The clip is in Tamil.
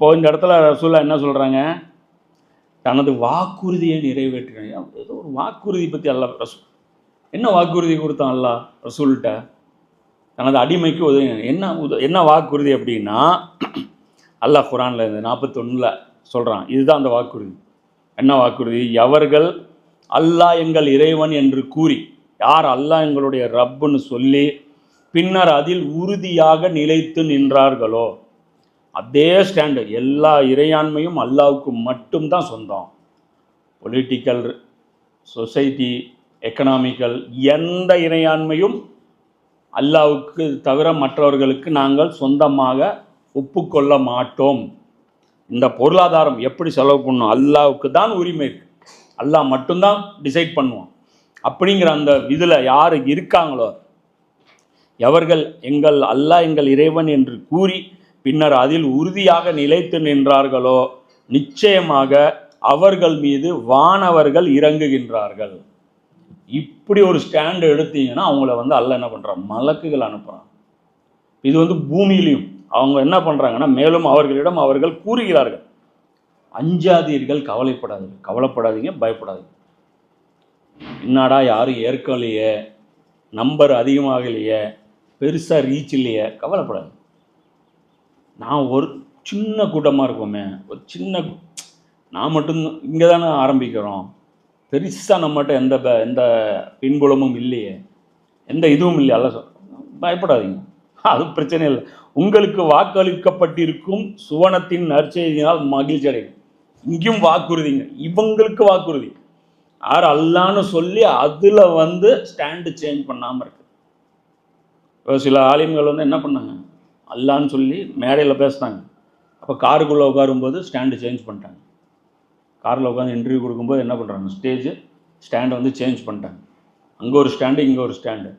அப்போது இந்த இடத்துல ரசூலா என்ன சொல்கிறாங்க தனது வாக்குறுதியை நிறைவேற்றினாங்க ஏதோ ஒரு வாக்குறுதி பற்றி அல்ல ரசூல். என்ன வாக்குறுதி கொடுத்தான் அல்லாஹ் ரசூல்கிட்ட? தனது அடிமைக்கு உதவி. என்ன உத என்ன வாக்குறுதி அப்படின்னா அல்லாஹ் குரானில் இந்த நாற்பத்தொன்னில் சொல்கிறான் இதுதான் அந்த வாக்குறுதி. என்ன வாக்குறுதி? எவர்கள் அல்லாஹ் எங்கள் இறைவன் என்று கூறி யார் அல்லாஹ் எங்களுடைய ரப்புன்னு சொல்லி பின்னர் அதில் உறுதியாக நிலைத்து நின்றார்களோ அதே ஸ்டாண்டு எல்லா இறையாண்மையும் அல்லாவுக்கு மட்டும்தான் சொந்தம். பொலிட்டிக்கல் சொசைட்டி எக்கனாமிக்கல் எந்த இறையாண்மையும் அல்லாவுக்கு தவிர மற்றவர்களுக்கு நாங்கள் சொந்தமாக ஒப்புக்கொள்ள மாட்டோம். இந்த பொருளாதாரம் எப்படி செலவு பண்ணணும்? அல்லாவுக்கு தான் உரிமை இருக்குது அல்லாஹ் மட்டும்தான் டிசைட் பண்ணுவான். அப்படிங்கிற அந்த இதில் யார் இருக்காங்களோ எவர்கள் எங்கள் அல்லாஹ் எங்கள் இறைவன் என்று கூறி பின்னர் அதில் உறுதியாக நிலைத்து நின்றார்களோ? நிச்சயமாக அவர்கள் மீது வானவர்கள் இறங்குகின்றார்கள். இப்படி ஒரு ஸ்டாண்டு எடுத்தீங்கன்னா அவங்கள வந்து அல்ல என்ன பண்ணுறான் மலக்குகள் அனுப்புகிறான் இது வந்து பூமியிலையும் அவங்க என்ன பண்ணுறாங்கன்னா மேலும் அவர்களிடம் அவர்கள் கூறுகிறார்கள். அஞ்சாதீர்கள் கவலைப்படாதீங்க. கவலைப்படாதீங்க பயப்படாதீங்க. என்னடா யாரும் ஏற்கலையே. நம்பர் அதிகமாகலையே. பெருசாக ரீச் இல்லையே. கவலைப்படாது நான் ஒரு சின்ன கூட்டமாக இருக்கோமே ஒரு சின்ன நான் மட்டும் இங்கே தானே ஆரம்பிக்கிறோம். பெருசாக நம்மகிட்ட எந்த ப- எந்த பின்புலமும் இல்லையே. எந்த இதுவும் இல்லையா. அல்ல பயப்படாதீங்க. அது பிரச்சனை இல்லை. உங்களுக்கு வாக்களிக்கப்பட்டிருக்கும் சுவனத்தின் நற்செய்தியினால் மகிழ்ச்சி அடையும். இங்கேயும் வாக்குறுதிங்க. இவங்களுக்கு வாக்குறுதி. யார் அல்லான்னு சொல்லி அதில் வந்து ஸ்டாண்டு சேஞ்ச் பண்ணாமல் இருக்கு. இப்போ சில ஆலிம்கள் வந்து என்ன பண்ணாங்க? அல்லான்னு சொல்லி மேடையில் பேசினாங்க. அப்போ காருக்குள்ளே உட்காரும்போது ஸ்டாண்டு சேஞ்ச் பண்ணிட்டாங்க. காரில் உட்காந்து இன்டர்வியூ கொடுக்கும்போது என்ன பண்ணுறாங்க ஸ்டேஜ் ஸ்டாண்டை வந்து சேஞ்ச் பண்ணிட்டாங்க. அங்கே ஒரு ஸ்டாண்டு இங்கே ஒரு ஸ்டாண்டு